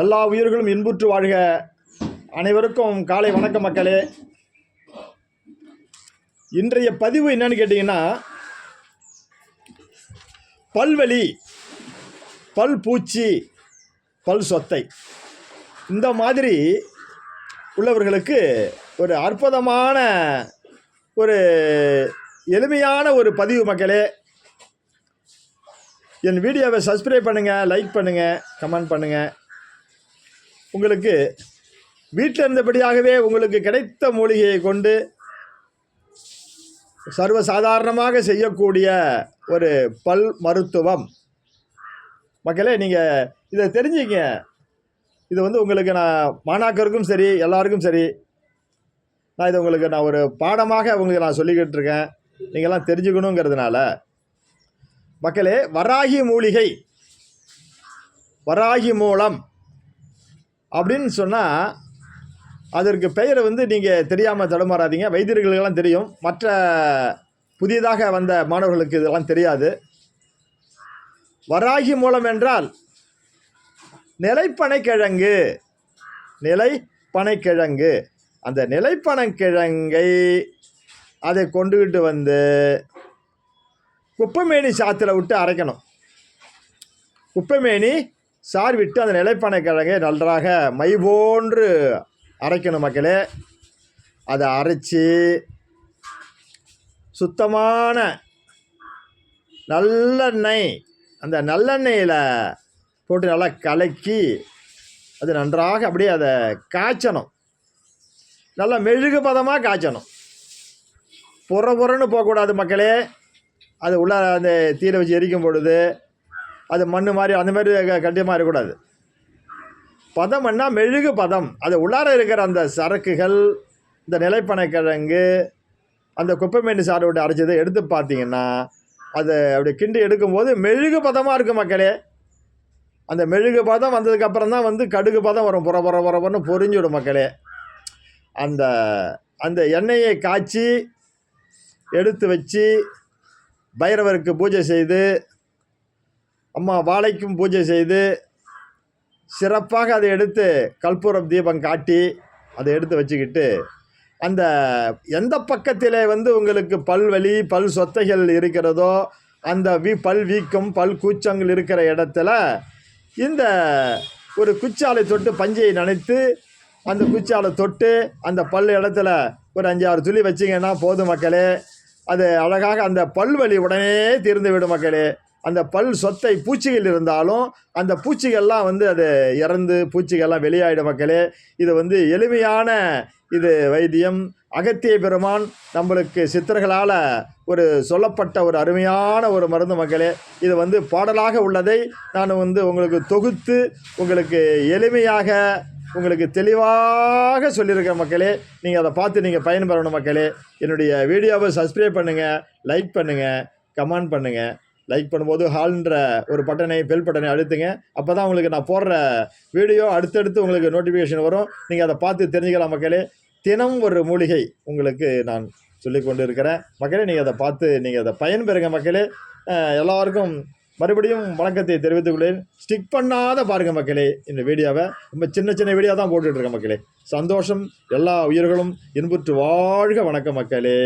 எல்லா உயிர்களும் இன்புற்று வாழ்க. அனைவருக்கும் காலை வணக்க மக்களே. இன்றைய பதிவு என்னன்னு கேட்டிங்கன்னா பல்வலி பல் பூச்சி பல் சொத்தை. இந்த மாதிரி உள்ளவர்களுக்கு ஒரு அற்புதமான ஒரு எளிமையான ஒரு பதிவு மக்களே. என் வீடியோவை சப்ஸ்கிரைப் பண்ணுங்கள் லைக் பண்ணுங்கள் கமெண்ட் பண்ணுங்கள் உங்களுக்கு வீட்டில் இருந்தபடியாகவே உங்களுக்கு கிடைத்த மூலிகையை கொண்டு சர்வசாதாரணமாக செய்யக்கூடிய ஒரு பல் மருத்துவம். மக்களே நீங்கள் இதை தெரிஞ்சுங்க. இது வந்து உங்களுக்கு நான் மாணாக்கருக்கும் சரி எல்லாருக்கும் சரி. நான் இதை உங்களுக்கு நான் ஒரு பாடமாக உங்களுக்கு நான் சொல்லிக்கிட்டு இருக்கேன். நீங்கள்லாம் தெரிஞ்சுக்கணுங்கிறதுனால. மக்களே வராகி மூலிகை. வராகி மூலம் அப்படின்னு சொன்னால் அதற்கு பெயரை வந்து நீங்கள் தெரியாமல் தடுமாறாதீங்க. வைத்தியர்களுக்கெல்லாம் தெரியும். மற்ற புதிதாக வந்த மாணவர்களுக்கு இதெல்லாம் தெரியாது. வராகி மூலம் என்றால் நிலைப்பனைக்கிழங்கு நிலைப்பனைக்கிழங்கு அந்த நிலைப்பனைக்கிழங்கை அதை கொண்டுக்கிட்டு வந்து குப்பைமேனி சாத்தில் விட்டு அரைக்கணும். குப்பைமேனி சார் விட்டு அந்த நிலைப்பனைக்கிழங்கை நன்றாக மை போன்று அரைக்கணும் மக்களே. அதை அரைச்சி சுத்தமான நல்லெண்ணெய் அந்த நல்லெண்ணெயில் போட்டு நல்லா கலக்கி அது நன்றாக அப்படியே அதை காய்ச்சணும். நல்லா மெழுகு பதமாக காய்ச்சணும். புற புறன்னு போகக்கூடாது மக்களே. அது உள்ள அந்த தீரை வச்சு எரிக்கும் பொழுது அது மண் மாதிரி அந்த மாதிரி க- கட்டியமாக இருக்கக்கூடாது. பதம்னா மெழுகு பதம். அது உள்ளார இருக்கிற அந்த சரக்குகள் இந்த நிலைப்பனைக்கிழங்கு அந்த குப்பைமேனி சாறு அரைச்சதை எடுத்து பார்த்தீங்கன்னா அதை அப்படி கிண்டி எடுக்கும்போது மெழுகு பதமாக இருக்கும் மக்களே. அந்த மெழுகு பதம் வந்ததுக்கப்புறம் தான் வந்து கடுகு பதம் வரும். புற புற புறன்னு பொரிஞ்சிடும் மக்களே. அந்த அந்த எண்ணெயை காய்ச்சி எடுத்து வச்சு பைரவருக்கு பூஜை செய்து அம்மா வாழைக்கும் பூஜை செய்து சிறப்பாக அதை எடுத்து கற்பூரம் தீபம் காட்டி அதை எடுத்து வச்சுக்கிட்டு அந்த எந்த பக்கத்திலே வந்து உங்களுக்கு பல்வலி பல் சொத்தைகள் இருக்கிறதோ அந்த வீ பல் வீக்கம் பல் கூச்சங்கள் இருக்கிற இடத்துல இந்த ஒரு குச்சாலை தொட்டு பஞ்சையை நனைத்து அந்த குச்சாலை தொட்டு அந்த பல் இடத்துல ஒரு அஞ்சாறு துளி வச்சிங்கன்னா போதும் மக்களே. அது அழகாக அந்த பல்வலி உடனே தீர்ந்து விடும் மக்களே. அந்த பல் சொத்தை பூச்சிகள் இருந்தாலும் அந்த பூச்சிகள்லாம் வந்து அது இறந்து பூச்சிகள்லாம் வெளியாயிடும் மக்களே. இது வந்து எளிமையான இது வைத்தியம். அகத்திய பெருமான் நம்மளுக்கு சித்தர்களால் ஒரு சொல்லப்பட்ட ஒரு அருமையான ஒரு மருந்து மக்களே. இது வந்து பாடலாக உள்ளதை நான் வந்து உங்களுக்கு தொகுத்து உங்களுக்கு எளிமையாக உங்களுக்கு தெளிவாக சொல்லியிருக்கேன் மக்களே. நீங்கள் அதை பார்த்து நீங்கள் பயன்பெறணும் மக்களே. என்னுடைய வீடியோவை சப்ஸ்கிரைப் பண்ணுங்கள் லைக் பண்ணுங்கள் கமெண்ட் பண்ணுங்கள் லைக் பண்ணும்போது ஹால்ன்ற ஒரு பட்டனை பெல் பட்டனை அழுத்துங்க. அப்போ தான் உங்களுக்கு நான் போடுற வீடியோ அடுத்தடுத்து உங்களுக்கு நோட்டிஃபிகேஷன் வரும். நீங்கள் அதை பார்த்து தெரிஞ்சுக்கலாம் மக்களே. தினம் ஒரு மூலிகை உங்களுக்கு நான் சொல்லி கொண்டு இருக்கிறேன் மக்களே நீங்கள் அதை பார்த்து நீங்கள் அதை பயன்பெறுங்க மக்களே. எல்லாருக்கும் மறுபடியும் வணக்கத்தை தெரிவித்துக் கொள்கிறேன். ஸ்டிக் பண்ணாத பாருங்கள் மக்களே இந்த வீடியோவை. ரொம்ப சின்ன சின்ன வீடியோ தான் போட்டுட்ருக்கேன் மக்களே. சந்தோஷம் எல்லா உயிர்களும் இன்புற்று வாழ்க வணக்கம் மக்களே.